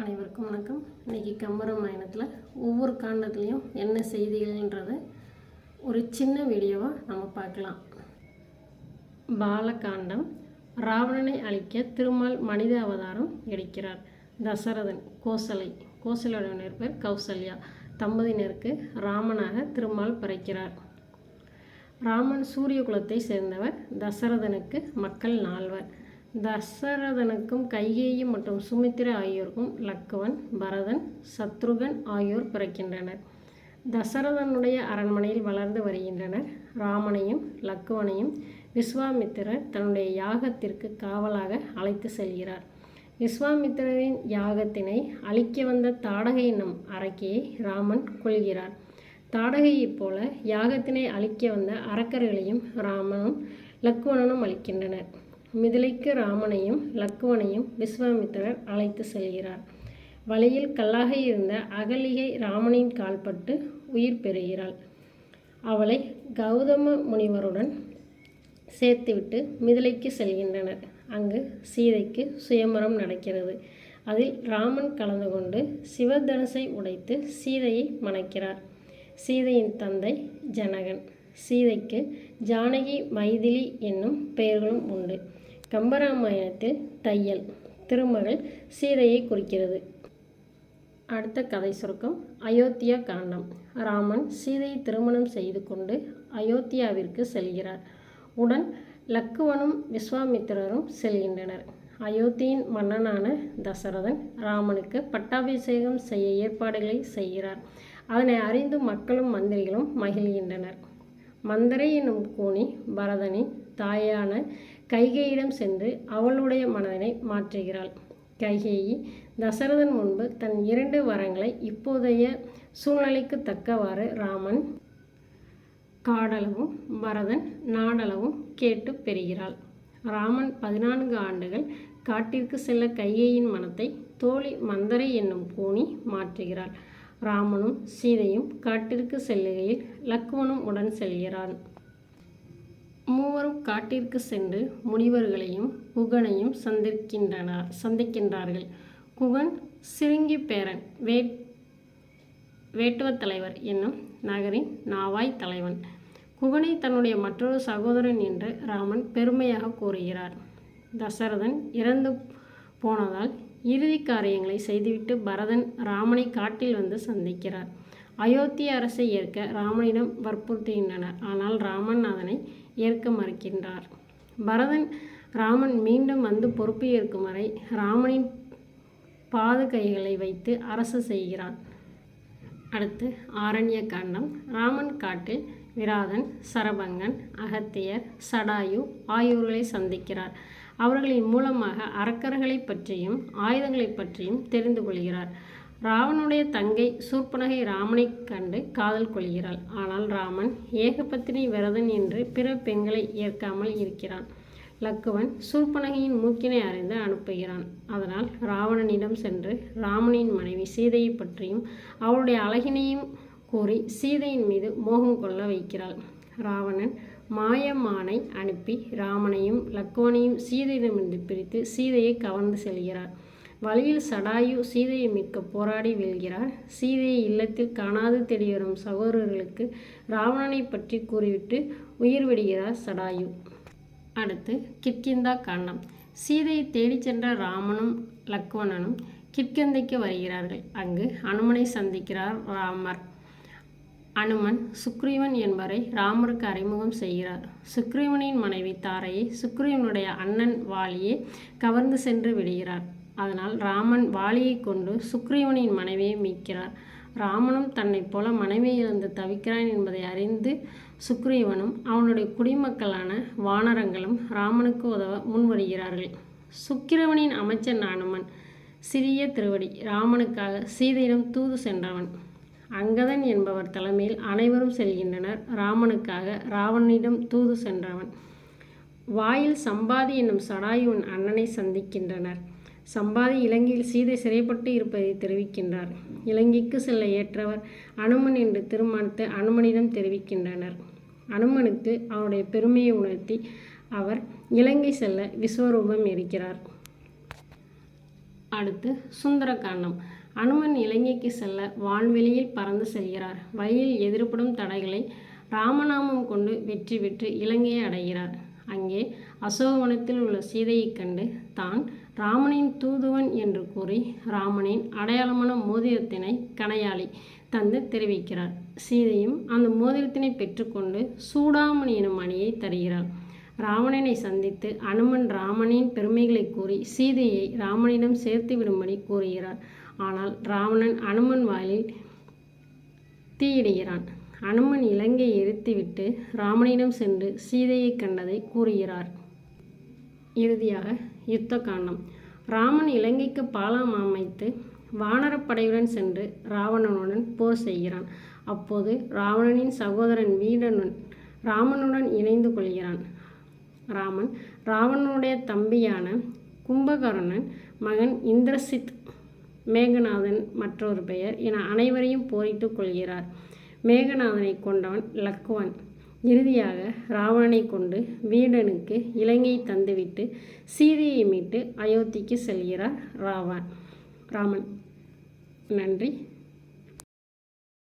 அனைவருக்கும் வணக்கம். இன்றைக்கி கம்பராமாயணத்தில் ஒவ்வொரு காண்டத்துலேயும் என்ன செய்திகள்ன்றதை ஒரு சின்ன வீடியோவாக நம்ம பார்க்கலாம். பாலகாண்டம் ராவணனை அழிக்க திருமால் மனித அவதாரம் எடுக்கிறார். தசரதன் கோசலை கோசலையுடைய பேர் கௌசல்யா. தம்பதியினருக்கு ராமனாக திருமால் பிறக்கிறார். ராமன் சூரிய குலத்தை சேர்ந்தவர் தசரதனுக்கு மக்கள் நால்வர். தசரதனுக்கும் கைகேயி மற்றும் சுமித்திரை ஆகியோருக்கும் லக்குவன் பரதன் சத்ருகன் ஆகியோர் பிறக்கின்றனர். தசரதனுடைய அரண்மனையில் வளர்ந்து வருகின்றனர். ராமனையும் லக்குவனையும் விஸ்வாமித்திரர் தன்னுடைய யாகத்திற்கு காவலாக அழைத்து செல்கிறார். விஸ்வாமித்திரரின் யாகத்தினை அழிக்க வந்த தாடகை என்னும் அரக்கியை ராமன் கொள்கிறார் தாடகையைப் போல யாகத்தினை அழிக்க வந்த அரக்கர்களையும் ராமனும் லக்குவணனும் அளிக்கின்றனர் மிதிலைக்கு ராமனையும் லக்குவனையும் விஸ்வாமித்திரர் அழைத்து செல்கிறார். வழியில் கல்லாக இருந்த அகலிகை ராமனின் கால்பட்டு உயிர் பெறுகிறாள். அவளை கௌதம முனிவருடன் சேர்த்துவிட்டு மிதிலைக்கு செல்கின்றனர். அங்கு சீதைக்கு சுயமரம் நடக்கிறது. அதில் ராமன் கலந்து கொண்டு சிவதனுசை உடைத்து சீதையை மணக்கிறார். சீதையின் தந்தை ஜனகன். சீதைக்கு ஜானகி மைதிலி என்னும் பெயர்களும் உண்டு. கம்பராமாயணத்தில் தையல் திருமகள் சீதையை குறிக்கிறது. அடுத்த கதை சுருக்கம் அயோத்தியா காண்டம். ராமன் சீதையை திருமணம் செய்து கொண்டு அயோத்தியாவிற்கு செல்கிறார். உடன் லக்குவனும் விஸ்வாமித்திரரும் செல்கின்றனர். அயோத்தியின் மன்னனான தசரதன் ராமனுக்கு பட்டாபிஷேகம் செய்ய ஏற்பாடுகளை செய்கிறார். அதனை அறிந்து மக்களும் மந்திரிகளும் மகிழ்கின்றனர். மந்தரை என்னும் கூனி பரதனின் தாயான கைகேயிடம் சென்று அவளுடைய மனதினை மாற்றுகிறாள். கைகேயி தசரதன் முன்பு தன் இரண்டு வரங்களை இப்போதைய சூழ்நிலைக்கு தக்கவாறு ராமன் காடளவும் பரதன் நாடளவும் கேட்டு பெறுகிறாள். ராமன் பதினான்கு ஆண்டுகள் காட்டிற்கு செல்ல கைகேயின் மனத்தை தோழி மந்தரை என்னும் பூனி மாற்றுகிறாள். ராமனும் சீதையும் காட்டிற்கு செல்லுகையில் லக்குவனும் உடன் செல்கிறான். மூவரும் காட்டிற்கு சென்று முனிவர்களையும் குகனையும் சந்திக்கின்றனர் சந்திக்கின்றார்கள். குகன் சிறுங்கி பேரன் வே வேட்டுவத் தலைவர் என்னும் நகரின் நாவாய் தலைவன். குகனை தன்னுடைய மற்றொரு சகோதரன் என்று ராமன் பெருமையாக கூறுகிறார். தசரதன் இறந்து போனதால் இறுதி காரியங்களை செய்துவிட்டு பரதன் ராமனை காட்டில் வந்து சந்திக்கிறார். அயோத்திய அரசை ஏற்க ராமனிடம் வற்புறுத்துகின்றனர் ஆனால் ராமன் அதனை ஏற்க மறுக்கின்றார். பரதன் ராமன் மீண்டும் வந்து பொறுப்பு ஏற்கும் வரை ராமனின் பாது கைகளை வைத்து அரசு செய்கிறான். அடுத்து ஆரண்ய காண்டம் ராமன் காட்டில் விராதன் சரபங்கன் அகத்தியர் சடாயு ஆகியோர்களை சந்திக்கிறார். அவர்களின் மூலமாக அரக்கர்களை பற்றியும் ஆயுதங்களை பற்றியும் தெரிந்து கொள்கிறார். ராவனுடைய தங்கை சூர்பனகை ராமனை கண்டு காதல் கொள்கிறாள். ஆனால் ராமன் ஏகபத்தினி விரதன் என்று பிற பெண்களை ஏற்காமல் இருக்கிறான். லக்குவன் சூர்பனகையின் மூக்கினை அறிந்து அனுப்புகிறான். அதனால் ராவணனிடம் சென்று ராமனின் மனைவி சீதையை பற்றியும் அவளுடைய அழகினையும் கூறி சீதையின் மீது மோகம் கொள்ள வைக்கிறாள். ராவணன் மாயமானை அனுப்பி ராமனையும் லக்குவனையும் சீதையிடமிருந்து பிரித்து சீதையை கவர்ந்து செல்கிறார். வழியில் சடாயு சீதையை மீட்க போராடி வீழ்கிறார் சீதையை இல்லத்தில் காணாது தேடி வரும் சகோதரர்களுக்கு ராவணனை பற்றி கூறிவிட்டு உயிர் விடுகிறார் சடாயு. அடுத்து கிட்கிந்தா காண்டம் சீதையை தேடிச் சென்ற ராமனும் லக்வணனும் கிட்கந்தைக்கு வருகிறார்கள். அங்கு அனுமனை சந்திக்கிறார் ராமர். அனுமன் சுக்ரீவன் என்பவரை ராமருக்கு அறிமுகம் செய்கிறார். சுக்ரீவனின் மனைவி தாரையை சுக்ரீவனுடைய அண்ணன் வாலியை கவர்ந்து சென்று விடுகிறார். அதனால் ராமன் வாளியை கொண்டு சுக்ரீவனின் மனைவியை மீட்கிறார். ராமனும் தன்னைப் போல மனைவியை இழந்து தவிக்கிறான் என்பதை அறிந்து சுக்ரீவனும் அவனுடைய குடிமக்களான வானரங்களும் ராமனுக்கு உதவ முன்வருகிறார்கள். சுக்கிரவனின் அமைச்சன் அனுமன் சிறிய திருவடி ராமனுக்காக சீதையிடம் தூது சென்றவன். அங்கதன் என்பவர் தலைமையில் அனைவரும் செல்கின்றனர். ராமனுக்காக ராவணனிடம் தூது சென்றவன். வாயில் சம்பாதி என்னும் சடாயுவின் அண்ணனை சந்திக்கின்றனர். சம்பாதி இலங்கையில் சீதை சிறைப்பட்டு இருப்பதை தெரிவிக்கின்றார். இலங்கைக்கு செல்ல ஏற்றவர் அனுமன் என்று திருமணத்தை அனுமனிடம் தெரிவிக்கின்றனர். அனுமனுக்கு அவருடைய பெருமையை உணர்த்தி அவர் இலங்கை செல்ல விஸ்வரூபம் இருக்கிறார் அடுத்து சுந்தரகாண்டம். அனுமன் இலங்கைக்கு செல்ல வான்வெளியில் பறந்து செல்கிறார். வழியில் எதிர்ப்படும் தடைகளை ராமநாமம் கொண்டு வெற்றி பெற்று இலங்கையை அடைகிறார். அங்கே அசோகவனத்தில் உள்ள சீதையைக் கண்டு தான் ராமனின் தூதுவன் என்று கூறி ராமனின் அடையாளமான மோதிரத்தினை கணையாளி தந்து தெரிவிக்கிறார். சீதையும் அந்த மோதிரத்தினை பெற்றுக்கொண்டு சூடாமணி எனும் அணியை தருகிறாள். ராவணனை சந்தித்து அனுமன் ராமனின் பெருமைகளை கூறி சீதையை ராமனிடம் சேர்த்து விடும்படி கூறுகிறார். ஆனால் ராவணன் அனுமன் வாயிலில் தீயிடுகிறான். அனுமன் இலங்கையை எரித்துவிட்டு ராமனிடம் சென்று சீதையை கண்டதை கூறுகிறார். இறுதியாக யுத்த காண்டம் ராமன் இலங்கைக்கு பாலம் அமைத்து வானரப்படையுடன் சென்று ராவணனுடன் போர் செய்கிறான். அப்போது ராவணனின் சகோதரன் வீடனுடன் ராமனுடன் இணைந்து கொள்கிறான். ராமன் ராவணனுடைய தம்பியான கும்பகர்ணன் மகன் இந்திரசித் மேகநாதன் மற்றொரு பெயர் என அனைவரையும் போரிட்டுக் கொள்கிறார். மேகநாதனை கொண்டவன் லக்குவன். இறுதியாக ராவணனை கொண்டு வீடனுக்கு இலங்கை தந்துவிட்டு சீதையை மீட்டு அயோத்திக்கு செல்கிறார் ராவன் ராமன். நன்றி.